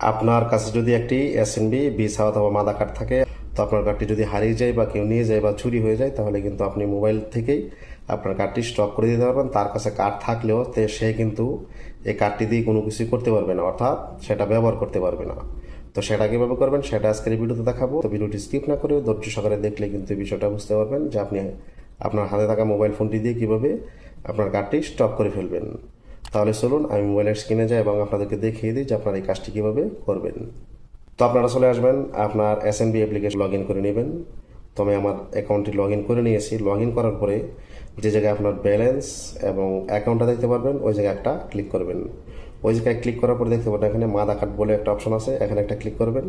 আপনার কাছে যদি একটি এসএনবি ভিসা অথবা মাদা কার্ড থাকে, তো আপনার কার্ডটি যদি হারিয়ে যায় বা কেউ নিয়ে যায় বা চুরি হয়ে যায়, তাহলে কিন্তু আপনি মোবাইল থেকেই আপনার কার্ডটি স্টক করে দিতে পারবেন। তার কাছে কার্ড থাকলেও সে কিন্তু এই কার্ডটি দিয়ে কোনো কিছু করতে পারবে না, অর্থাৎ সেটা ব্যবহার করতে পারবে না। তো সেটা কীভাবে করবেন, সেটা আজকের ভিডিওতে দেখাবো। তো ভিডিওটি স্কিপ না করে ধৈর্য সহকারে দেখলে কিন্তু বিষয়টা বুঝতে পারবেন যে আপনি আপনার হাতে থাকা মোবাইল ফোনটি দিয়ে কীভাবে আপনার কার্ডটি স্টক করে ফেলবেন। তাহলে চলুন, আমি মোবাইলের স্ক্রিনে যাই এবং আপনাদেরকে দেখিয়ে দিই যে আপনারা এই কাজটি কীভাবে করবেন। তো আপনারা চলে আসবেন, আপনার S N B application log in করে নেবেন। তো আমি আমার অ্যাকাউন্টটি লগ ইন করে নিয়েছি। লগ ইন করার পরে যে জায়গায় আপনার ব্যালেন্স এবং অ্যাকাউন্টটা দেখতে পারবেন, ওই জায়গায় একটা ক্লিক করবেন। ওই জায়গায় ক্লিক করার পরে দেখতে পাবেন এখানে মাদা কার্ড বলে একটা অপশন আছে, এখানে একটা ক্লিক করবেন।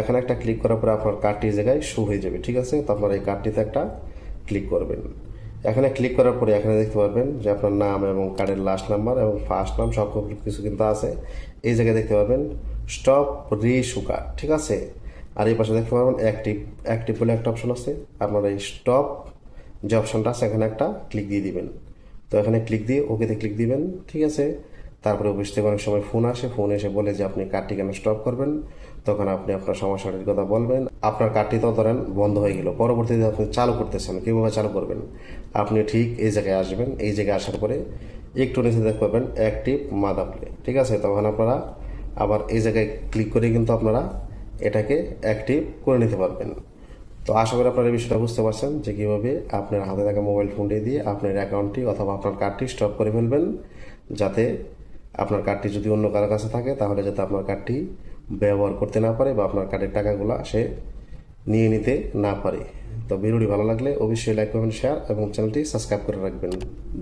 এখানে একটা ক্লিক করার পরে আপনার কার্ডটি জায়গায় শো হয়ে যাবে, ঠিক আছে? তো আপনার এই কার্ডটিতে একটা ক্লিক করবেন। এখানে ক্লিক করার পরে এখানে দেখতে পারবেন যে আপনার নাম এবং কার্ডের লাস্ট নাম্বার এবং ফার্স্ট নাম সব কিছু কিন্তু আছে। এই জায়গায় দেখতে পারবেন স্টপ রি কার্ড ঠিক আছে? আর এই পাশে দেখতে পারবেন অ্যাক্টিভ অ্যাক্টিভ বলে একটা অপশন আছে। আপনার এই স্টপ যে অপশনটা আছে, এখানে একটা ক্লিক দিয়ে দিবেন। তো এখানে ক্লিক দিয়ে ওকেতে ক্লিক দিবেন, ঠিক আছে? তারপরে অফিস থেকে অনেক সময় ফোন আসে ফোন এসে বলে যে, আপনি কার্ডটি কেন স্টপ করবেন। তখন আপনি আপনার সমস্যাটির কথা বলবেন। আপনার কার্ডটি তো ধরেন বন্ধ হয়ে গেল। পরবর্তীতে আপনি চালু করতেছেন, কীভাবে চালু করবেন? আপনি ঠিক এই জায়গায় আসবেন। এই জায়গায় আসার পরে একটু নিচে দেখতে পাবেন অ্যাক্টিভ মাদা প্লে ঠিক আছে? তখন আপনারা আবার এই জায়গায় ক্লিক করে কিন্তু আপনারা এটাকে অ্যাক্টিভ করে নিতে পারবেন। তো আশা করি আপনারা বিষয়টা বুঝতে পারছেন যে, কীভাবে আপনার হাতে থাকা মোবাইল ফোনটি দিয়ে আপনার অ্যাকাউন্টটি অথবা আপনার কার্ডটি স্টপ করে ফেলবেন, যাতে আপনার কার্ডটি যদি অন্য কারও কাছে থাকে, তাহলে যাতে আপনার কার্ডটি ব্যবহার করতে না পারে বা আপনার কার্ডের টাকাগুলো সে নিয়ে নিতে না পারে। তো ভিডিওটি ভালো লাগলে অবশ্যই লাইক কমেন্ট শেয়ার এবং চ্যানেলটি সাবস্ক্রাইব করে রাখবেন।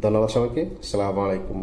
ধন্যবাদ সবাইকে। আসসালামু আলাইকুম।